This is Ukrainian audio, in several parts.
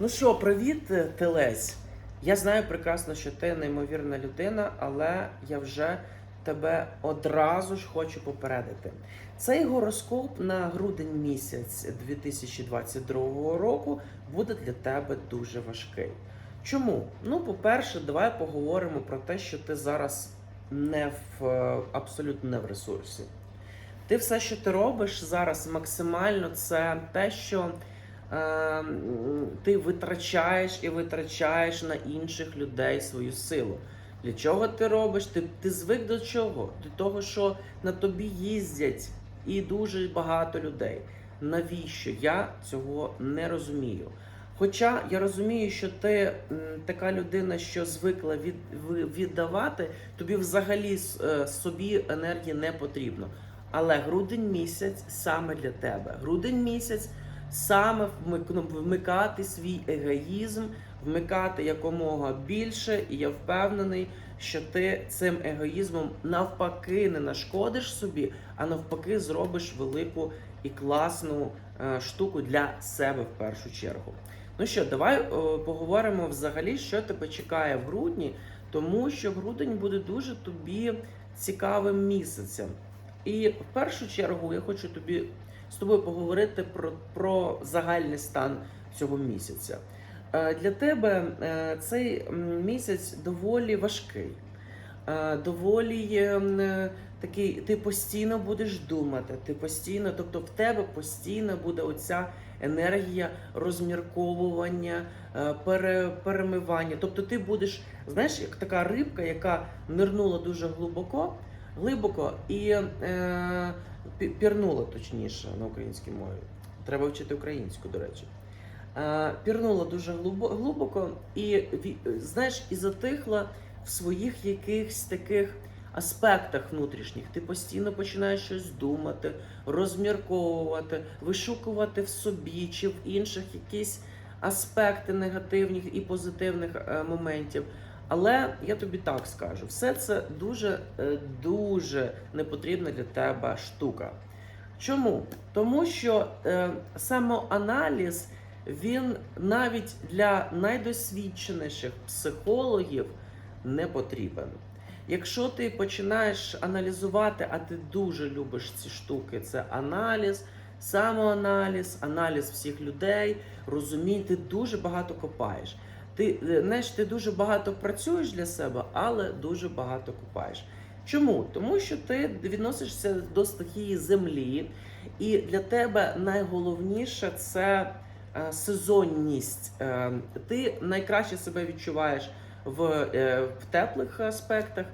Ну що, привіт, е, Телесь. Я знаю прекрасно, що ти неймовірна людина, але я вже тебе одразу ж хочу попередити. Цей гороскоп на грудень місяць 2022 року буде для тебе дуже важкий. Чому? Ну, по-перше, давай поговоримо про те, що ти зараз не в е, абсолютно не в ресурсі. Ти все, що ти робиш зараз максимально, це те, що ти витрачаєш і витрачаєш на інших людей свою силу. Для чого ти робиш? Ти, ти звик до чого? До того, що на тобі їздять і дуже багато людей. Навіщо? Я цього не розумію. Хоча я розумію, що ти така людина, що звикла від, віддавати, тобі взагалі е, собі енергії не потрібно. Але грудень місяць саме для тебе. Грудень місяць саме вмик- вмикати свій егоїзм, вмикати якомога більше, і я впевнений, що ти цим егоїзмом навпаки не нашкодиш собі, а навпаки зробиш велику і класну е, штуку для себе в першу чергу. Ну що, давай е, поговоримо взагалі, що тебе чекає в грудні, тому що грудень буде дуже тобі цікавим місяцем. І в першу чергу я хочу тобі з тобою поговорити про, про загальний стан цього місяця. Е, Для тебе е, цей місяць доволі важкий, Е, доволі такий, ти постійно будеш думати, ти постійно, тобто в тебе постійно буде оця енергія розмірковування, пере, перемивання. Тобто ти будеш, знаєш, як така рибка, яка нирнула дуже глибоко, глибоко і е, пірнула точніше на українській мові. Треба вчити українську, до речі. Е, пірнула дуже глибо- глибоко і знаєш, і затихла в своїх якихось таких аспектах внутрішніх. Ти постійно починаєш щось думати, розмірковувати, вишукувати в собі чи в інших якісь аспекти негативних і позитивних е, моментів. Але я тобі так скажу, все це дуже е, дуже непотрібна для тебе штука. Чому? Тому що е, самоаналіз він навіть для найдосвідченіших психологів не потрібен. Якщо ти починаєш аналізувати, а ти дуже любиш ці штуки, це аналіз, самоаналіз, аналіз всіх людей, розумінь, ти дуже багато копаєш. Ти е, знаєш, ти дуже багато працюєш для себе, але дуже багато копаєш. Чому? Тому що ти відносишся до стихії землі, і для тебе найголовніше це е, сезонність. Е, ти найкраще себе відчуваєш в, в теплих аспектах,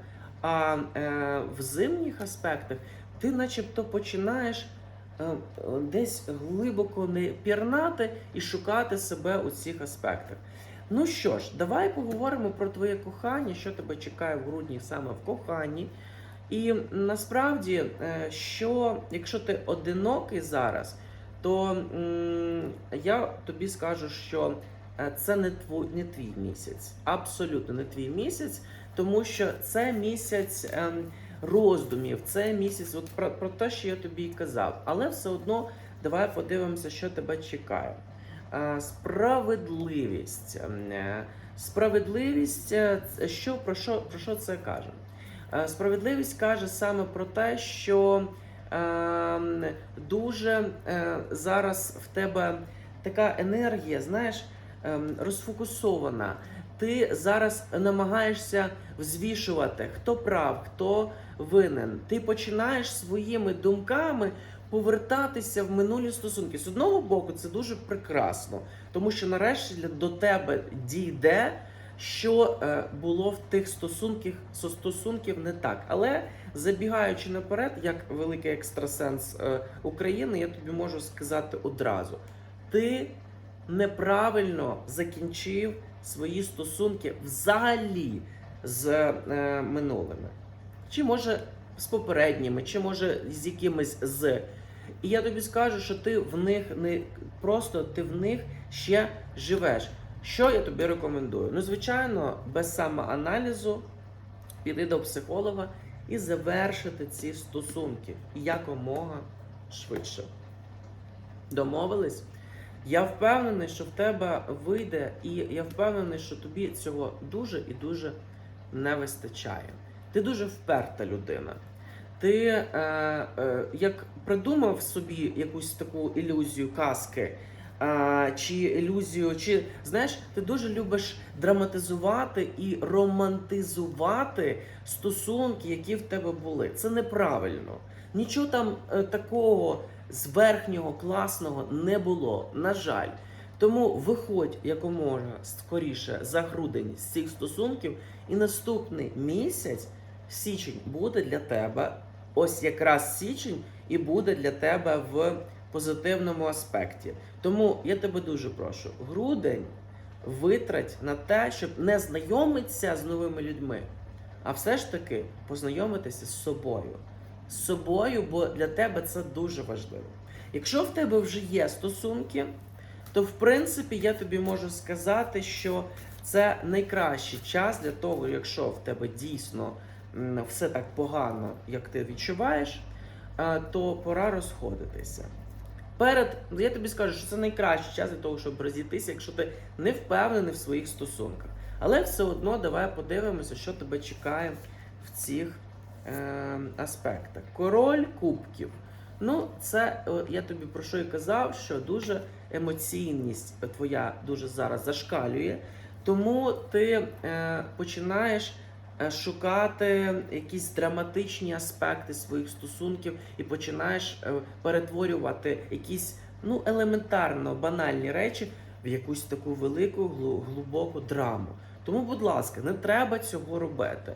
а в зимніх аспектах ти начебто починаєш десь глибоко не пірнати і шукати себе у цих аспектах. Ну що ж, давай поговоримо про твоє кохання, що тебе чекає в грудні саме в коханні. І насправді, е, що якщо ти одинокий зараз, то я тобі скажу, що е, це не твій, не твій місяць, абсолютно не твій місяць, тому що це місяць ем, роздумів, це місяць от про, про те, що я тобі казав. Але все одно давай подивимося, що тебе чекає. Е, Справедливість. Ем, е, Справедливість, е, що про що про що це каже? Справедливість каже саме про те, що ем, дуже зараз в тебе така енергія, знаєш, ем, розфокусована. Ти зараз намагаєшся взвішувати, хто прав, хто винен. Ти починаєш своїми думками повертатися в минулі стосунки. З одного боку, це дуже прекрасно, тому що нарешті для- до тебе дійде, що е, було в тих стосунках стосунків не так. Але забігаючи наперед, як великий екстрасенс е, України, я тобі можу сказати одразу: ти неправильно закінчив свої стосунки взагалі з е, минулими. Чи може з попередніми, чи може з якимись з. І я тобі скажу, що ти в них не просто ти в них ще живеш. Що я тобі рекомендую? Ну, звичайно, без самоаналізу піти до психолога і завершити ці стосунки якомога швидше. Домовились? Я впевнений, що в тебе вийде, і я впевнений, що тобі цього дуже і дуже не вистачає. Ти дуже вперта людина. Ти е, е, як придумав собі якусь таку ілюзію казки, е, чи ілюзію, чи знаєш, ти дуже любиш драматизувати і романтизувати стосунки, які в тебе були. Це неправильно. Нічого там е, такого верхнього класного не було. На жаль. Тому виходь якомога скоріше за грудень з цих стосунків, і наступний місяць, січень, буде для тебе. Ось якраз січень і буде для тебе в позитивному аспекті. Тому я тебе дуже прошу, грудень витрать на те, щоб не знайомитися з новими людьми, а все ж таки познайомитися з собою. З собою, бо для тебе це дуже важливо. Якщо в тебе вже є стосунки, то в принципі я тобі можу сказати, що це найкращий час для того, якщо в тебе дійсно все так погано, як ти відчуваєш, е, то пора розходитися. Перед, ну, я тобі скажу, що це найкращий час для того, щоб розійтися, якщо ти не впевнений в своїх стосунках. Але все одно давай подивимося, що тебе чекає в цих е, аспектах. Король кубків. Ну, це е, я тобі про що і казав, що дуже емоційність твоя дуже зараз зашкалює, тому ти е, починаєш шукати якісь драматичні аспекти своїх стосунків і починаєш е, перетворювати якісь ну елементарно банальні речі в якусь таку велику глибоку драму. Тому, будь ласка, не треба цього робити.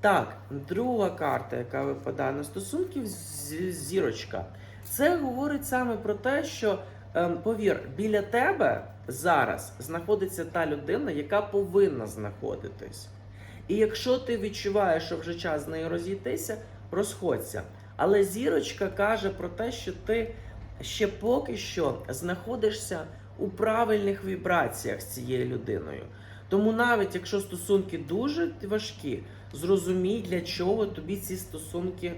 Так, друга карта, яка випадає на стосунків, зірочка. Це говорить саме про те, що ем, повір, біля тебе зараз знаходиться та людина, яка повинна знаходитись. І якщо ти відчуваєш, що вже час з нею розійтися, розходься. Але зірочка каже про те, що ти ще поки що знаходишся у правильних вібраціях з цією людиною. Тому навіть якщо стосунки дуже важкі, зрозумій, для чого тобі ці стосунки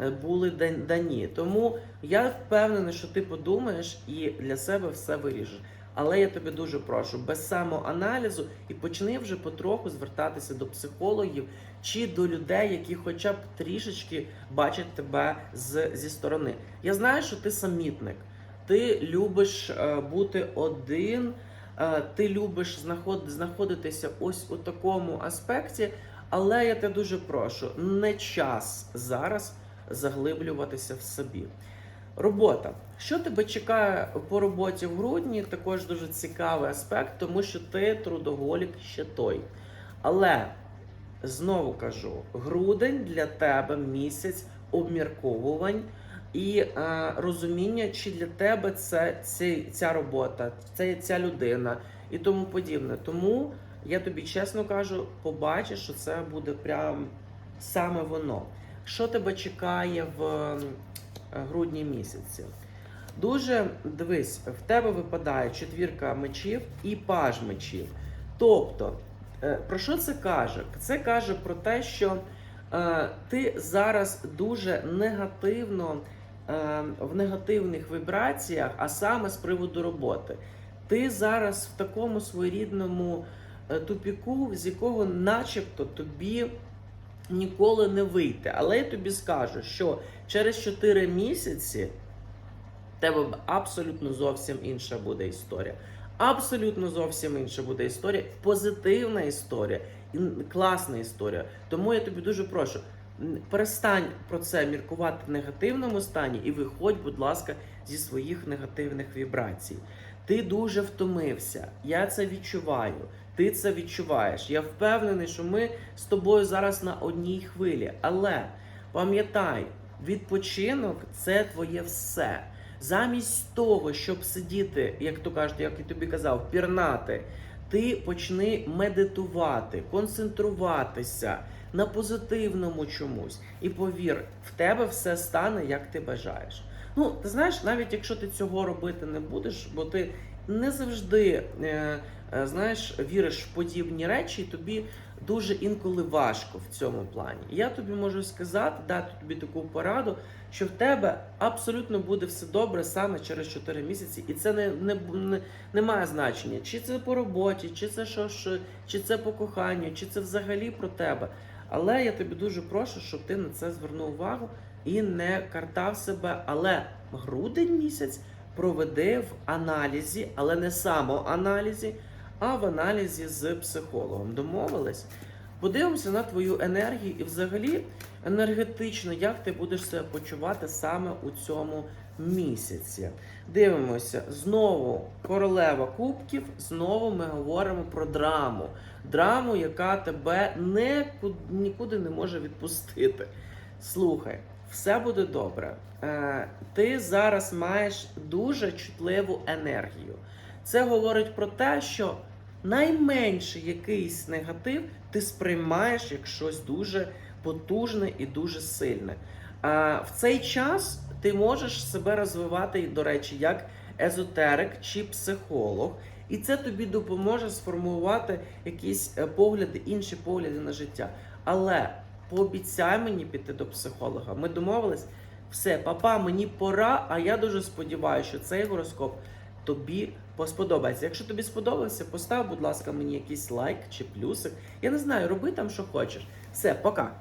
е, були дані. Тому я впевнений, що ти подумаєш і для себе все вирішиш. Але я тебе дуже прошу, без самоаналізу і почни вже потроху звертатися до психологів чи до людей, які хоча б трішечки бачать тебе з, зі сторони. Я знаю, що ти самітник, ти любиш е, бути один, е, ти любиш знаход, знаходитися ось у такому аспекті, але я тебе дуже прошу, не час зараз заглиблюватися в собі. Робота. Що тебе чекає по роботі в грудні? Також дуже цікавий аспект, тому що ти трудоголік ще той. Але знову кажу: грудень для тебе місяць обмірковувань і е, розуміння, чи для тебе це ці, ця робота, це ця людина і тому подібне. Тому я тобі чесно кажу, побачиш, що це буде прям саме воно. Що тебе чекає в грудні місяці? Дуже дивись, в тебе випадає четвірка мечів і паж мечів. Тобто, е, про що це каже? Це каже про те, що е, ти зараз дуже негативно е, в негативних вібраціях, а саме з приводу роботи. Ти зараз в такому своєрідному тупіку, з якого начебто тобі ніколи не вийти. Але я тобі скажу, що через 4 місяці тебе абсолютно зовсім інша буде історія. Абсолютно зовсім інша буде історія, позитивна історія, і класна історія. Тому я тобі дуже прошу, перестань про це міркувати в негативному стані і виходь, будь ласка, зі своїх негативних вібрацій. Ти дуже втомився. Я це відчуваю. Ти це відчуваєш. Я впевнений, що ми з тобою зараз на одній хвилі. Але пам'ятай, відпочинок це твоє все. Замість того, щоб сидіти, як то кажуть, як я тобі казав, пірнати, ти почни медитувати, концентруватися на позитивному чомусь. І повір, в тебе все стане, як ти бажаєш. Ну, ти знаєш, навіть якщо ти цього робити не будеш, бо ти не завжди е, е, знаєш, віриш в подібні речі, і тобі дуже інколи важко в цьому плані. Я тобі можу сказати, дати тобі таку пораду, що в тебе абсолютно буде все добре саме через 4 місяці, і це не, не, не, не має значення, чи це по роботі, чи це що, що, чи це по коханню, чи це взагалі про тебе. Але я тобі дуже прошу, щоб ти на це звернув увагу і не картав себе. Але грудень місяць проведи в аналізі, але не самоаналізі, а в аналізі з психологом. Домовились? Подивимося на твою енергію і взагалі енергетично, як ти будеш себе почувати саме у цьому місяці. Дивимося, знову королева кубків, знову ми говоримо про драму. Драму, яка тебе нікуди не може відпустити. Слухай, все буде добре. Е, ти зараз маєш дуже чутливу енергію. Це говорить про те, що найменший якийсь негатив ти сприймаєш як щось дуже потужне і дуже сильне. А в цей час ти можеш себе розвивати, до речі, як езотерик чи психолог, і це тобі допоможе сформувати якісь е, погляди, інші погляди на життя. Але пообіцяй мені піти до психолога. Ми домовились. Все, папа, мені пора, а я дуже сподіваюся, що цей гороскоп тобі сподобається. Якщо тобі сподобався, постав, будь ласка, мені якийсь лайк чи плюсик. Я не знаю, роби там, що хочеш. Все, пока.